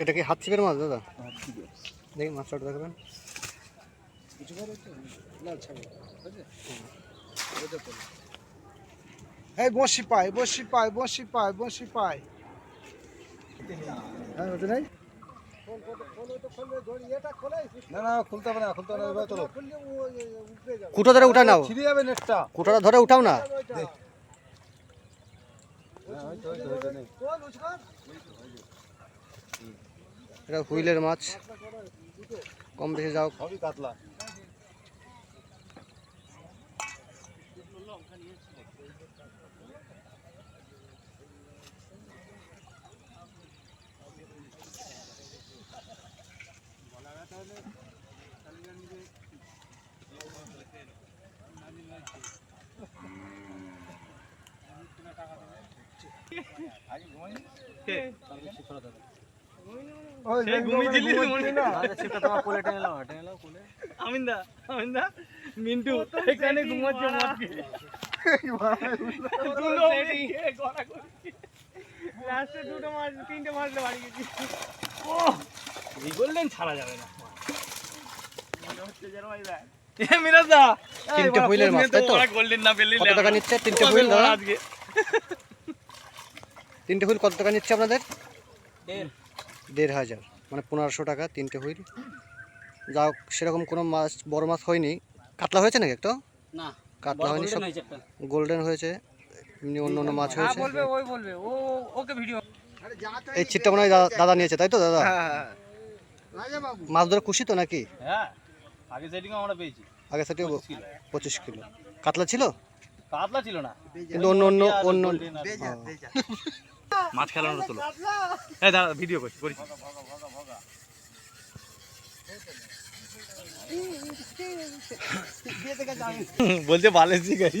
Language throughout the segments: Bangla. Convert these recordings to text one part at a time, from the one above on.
এটা কি হাত ছিপের মাছ দাদা? দেখি মাছটা দেখাবেন। এই বসি পাই বসি পাই বসি পাই বসি পাই। হ্যাঁ কুটো ধরে উঠা নাও। কুটোটা ধরে উঠাও না হ্যাঁ, ওই তো, ওই তো, ওই তো, নেই। এটা হুইলের মাছ। কম বেশি যাও। সবই কাতলা। ওই ঘুমিয়েছিলি না আমিন্দা আমিন্দা মিন্টু এখানে ঘুমাচ্ছে মদ খেয়ে। দুটো খেয়ে গড়া করছি লাস্টে দুটো মাছ তিনটে মাছলে বাড়ি গেছি। ও এই গোল্ডেন ছাড়া যাবে না। মনে হচ্ছে যেন ভাই দেখ এ মিরাজদা তিনটে হুইলের মাছ, তাই তো? গোল্ডেন না পেলে কত টাকা নিচ্ছে? তিনটে হুইল দাদা? তিনটে হুইল কত টাকা নিচ্ছে আপনাদের? দেড়। হাজার মানে পনেরোশো টাকা তিনটে হুইল। যা হোক সেরকম কোনো মাছ বড় মাছ হয়নি। কাতলা হয়েছে নাকি একটা? না কাতলা হয়নি সব গোল্ডেন হয়েছে এমনি অন্য অন্য মাছ হয়েছে। ওকে ভিডিও এই ছিটটা মনে হয় দাদা- নিয়েছে তাই তো দাদা? হ্যাঁ মাছ ধরে খুশি তো নাকি? হ্যাঁ আগে সেটিং আমরা পেয়েছি। আগে থেকে পঁচিশ কিলো। কাতলা ছিল? কাতলা ছিল না। কিন্তু অন্য অন্য অন্য। মাছ খেলানো তোলো। এই দাঁড়া ভিডিও করছি করিস বলছে বালেছি গাড়ি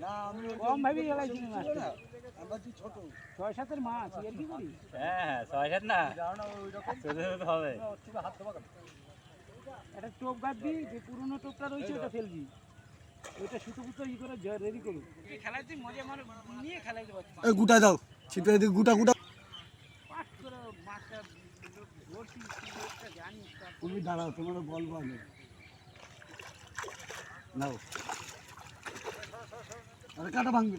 কম ভাবি ছয় সাতের মাছ এর কি করি? হ্যাঁ ছয় হাজার না। হবে। একটা টোপ গাঁথবি যে পুরনো টোপটা রয়েছে ওটা ফেলবি। ওইটা সুতো ই করে রেডি করবি। খেলাইতে মজা নিয়ে খেলাইতে পারছি। গুটা দাও ছিপে দিকে গুটা গুটা। করে মাছটা তুমি দাঁড়াও তোমার বলব আমি নাও। কাটা ভাঙবি